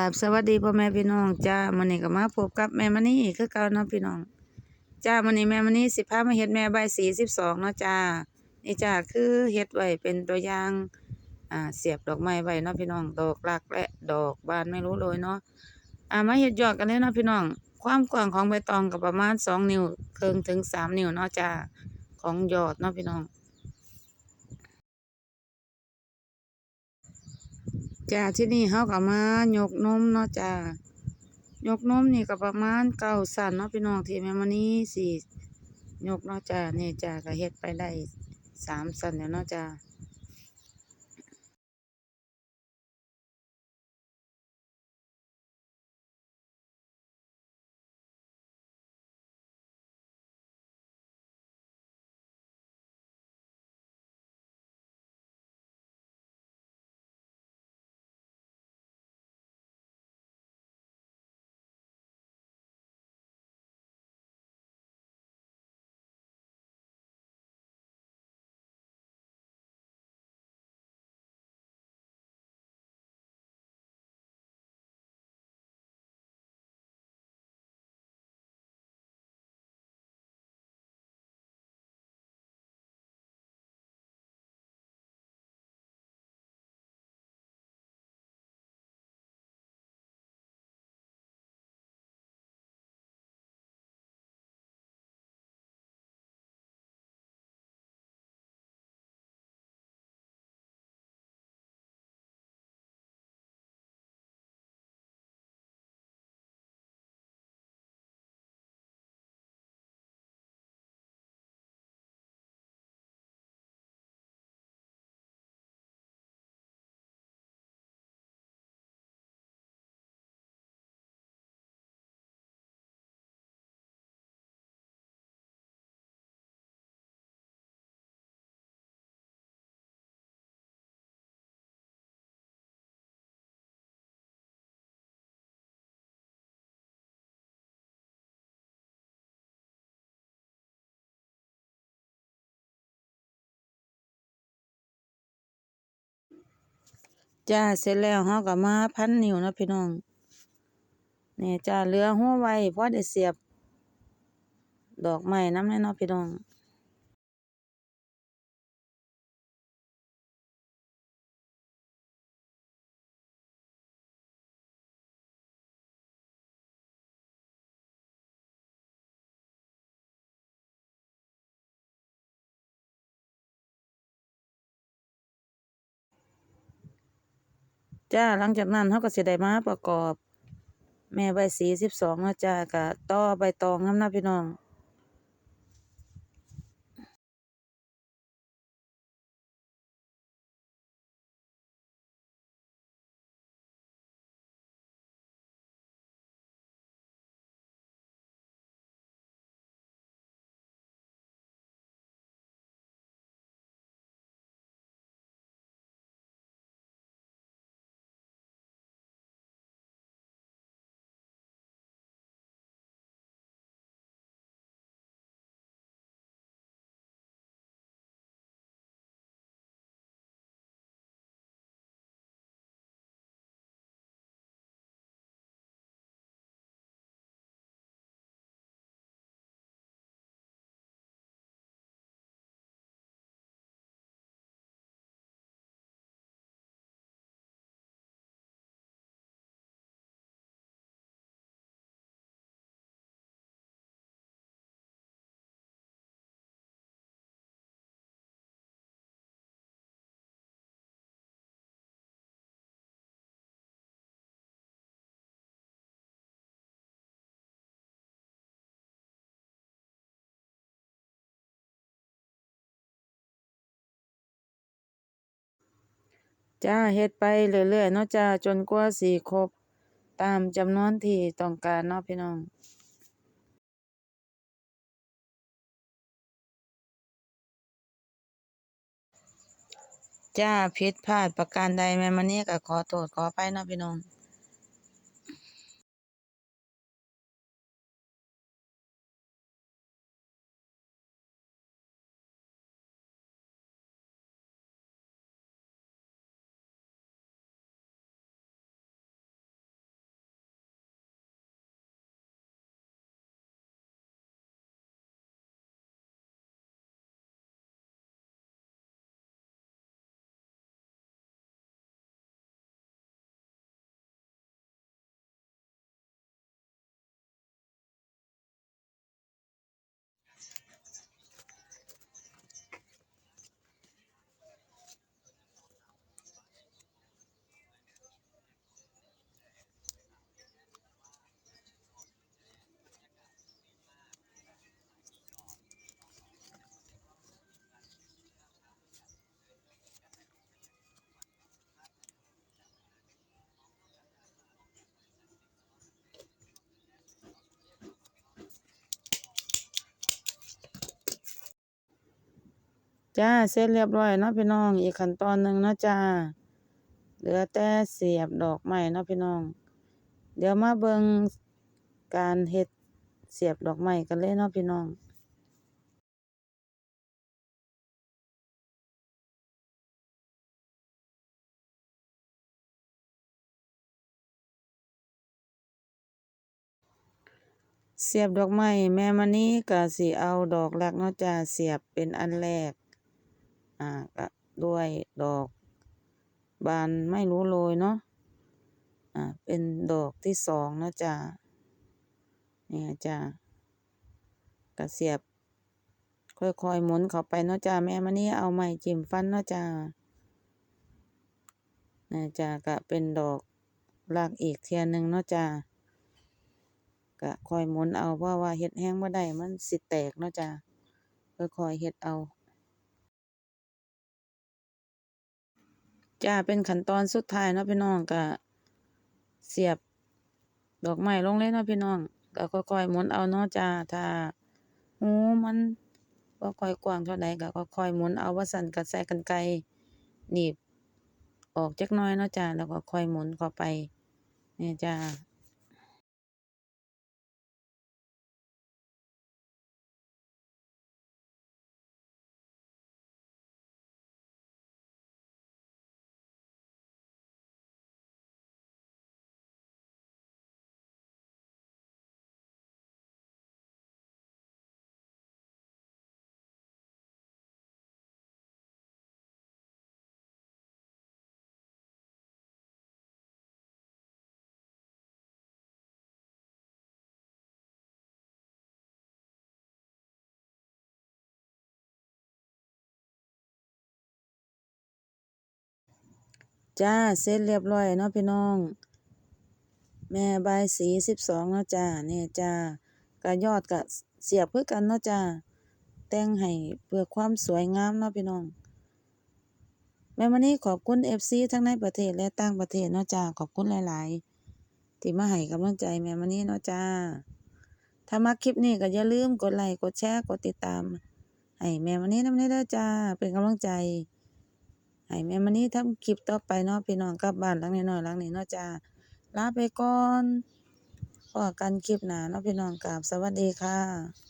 กราบสวัสดีพ่อแม่พี่น้องจ้ามื้อนี้ก็มาพบกับแม่มณีอีกคือเก่าเนาะพี่น้องจ้ามื้อนี้แม่มณีสิพามาเฮ็ดแม่ใบายสี12เนาะจ้านี่จ้าคือเฮ็ดไว้เป็นตัวอย่างอ่าเสียบดอกไม้ไว้เนาะพี่น้องดอกรักและดอกบานไม่รู้โรยเนาะอ่ามาเฮ็ดยอดกันเลยเนาะพี่น้อง ความกว้างของใบตองก็ประมาณ2นิ้วเครึ่งถึง3นิ้วเนาะจ้าของยอดเนาะพี่น้อง จ้าที่นี่เขาก็มายกนมเนาะจ้ายกนมนี่ก็ประมาณเก้าสันเนาะพี่น้องที่แม่มานี้สี่ยกเนาะจ้านี่จ้าก็เฮ็ดไปได้สามสันแล้วเนาะจ้า จ้าเสร็จแล้วเฮาก็มาพันนิ้วนะพี่น้องนี่จ้าเหลือหัวไว้พอได้เสียบ ดอกไม้นำแน่นอนพี่น้อง จ้าหลังจากนั้นเขาก็สิได้มาประกอบ แม่ใบสีสิบสองเนาะจ้าก็ต่อใบตองนำนะพี่น้อง จ้าเฮ็ดไปเรื่อยๆเนาะจ้าจนกว่าสิครบตามจำนวนที่ต้องการเนาะพี่น้องจ้าผิดพลาดประการใดแม่มันนี้ก็ขอโทษขออภัยเนาะพี่น้อง จ้าเสร็จเรียบร้อยเนาะพี่น้อง อีกขั้นตอนหนึ่งเนาะจ้า เหลือแต่เสียบดอกไม้เนาะพี่น้อง เดี๋ยวมาเบิ่งการเฮ็ดเสียบดอกไม้กันเลยเนาะพี่น้องเสียบดอกไม้แม่มณีก็สิเอาดอกแรกเนาะจ้าเสียบเป็นอันแรก อ่าก็ด้วยดอก บานไม่รู้โรยเนาะอ่าเป็นดอกที่สองนาะจ้าเนี่ยจ้าก็เสียบ ค่อยๆหมุนเข้าไปเนาะจ้าแม่มณีเอาไม้จิ้มฟันเนาะจ้าเนี่ยจ้าก็เป็นดอกรักอีกเทียหนึ่งเนาะจ้าก็ค่อยหมุนเอาเพราะว่าเฮ็ดแรงบ่ได้มันสิแตกเนาะจ้าค่อยๆเฮ็ดเอา จ้าเป็นขั้นตอนสุดท้ายเนาะพี่น้องก็เสียบดอกไม้ลงเลยเนาะพี่น้องก็ค่อยๆหมุนเอาเนาะจ้าถ้าหูมันบ่ค่อยกว้างเท่าใดก็ค่อยๆหมุนเอาว่าสั่นก็ใช้กรรไกลหนีบออกจักหน่อยเนาะจ้าแล้วก็ค่อยหมุนเข้าไปนี่จ้า จ้าเสร็จเรียบร้อยเนาะพี่น้อง แม่บายสีสิบสองเนาะจ้าเนี่ยจ้าก็ยอดก็เสียบคือกันเนาะจ้าแต่งให้เพื่อความสวยงามเนาะพี่น้อง แม่วันนี้ขอบคุณ FC ทั้งในประเทศและต่างประเทศเนาะจ้าขอบคุณหลาย ๆ ที่มาให้กำลังใจแม่วันนี้เนาะจ้าถ้ามักคลิปนี้ก็อย่าลืมกดไลค์กดแชร์กดติดตามให้แม่วันนี้นำเด้อจ้าเป็นกำลังใจ ให้แม่มันนี้ทำคลิปต่อไปเนาะพี่น้องกลับบ้านหลังน้อยๆหลังนี้เนาะจ้าลาไปก่อนพอกันคลิปหน้าเนาะพี่น้องกราบสวัสดีค่ะ